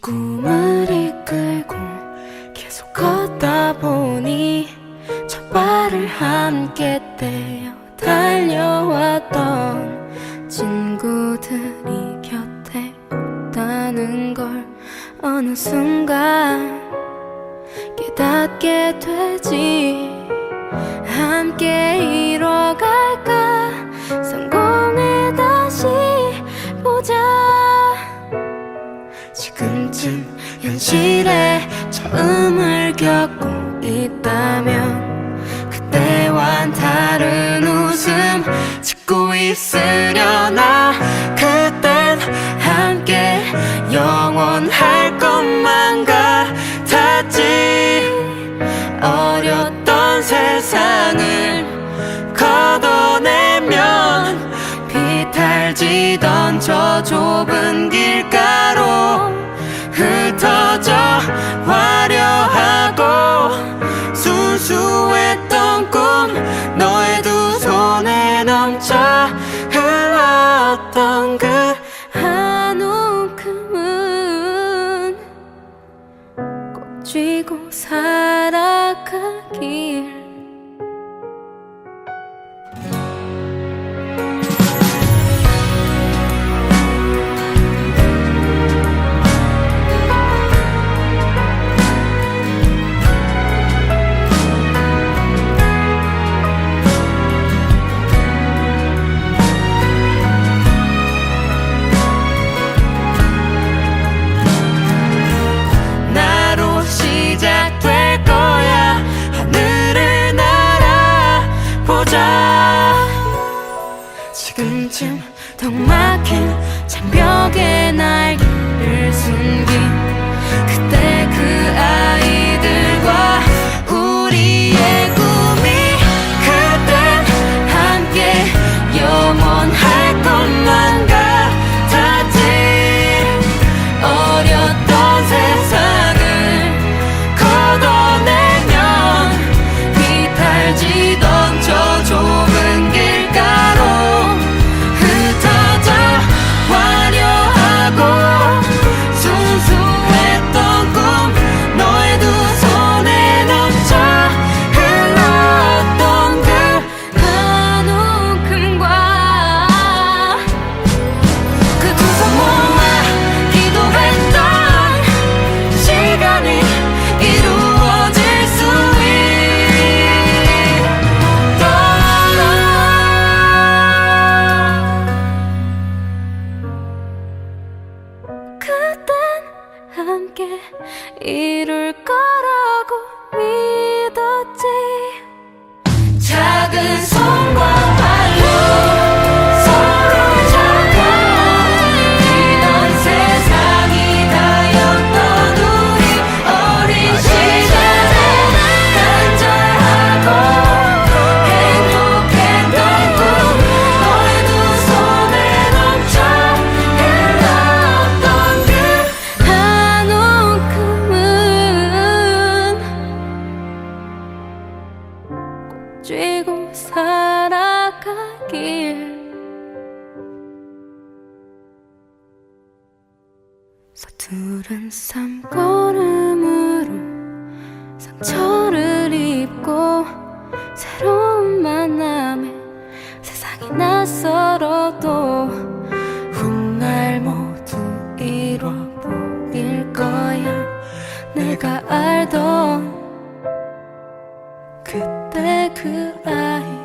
꿈을 이끌고 계속 걷다 보니 첫 발을 함께 떼어 달려왔던 친구들이 곁에 없다는 걸 어느 순간 깨닫게 되지. 함께 이뤄갈까? 성공해 다시 보자 지금쯤 현실에 처음을 겪고 있다면 그때와는 다른 웃음 짓고 있으려나? 그땐 함께 영원할 것만 같았지. 어렸던 세상을 걷어내면 비탈지던 저 좁은 길 흘렀던 그 한 움큼은 꼭 쥐고 살아가길 보자. 지금쯤 턱 막힌 장벽에 날개를 숨 함께 이룰 거라고 믿었지. 작은 손과 길 서투른 삶걸음으로 상처를 입고 새로운 만남에 세상이 낯설어도 훗날 모두 잃어보일 거야. 내가 알던 그때 그 아이들은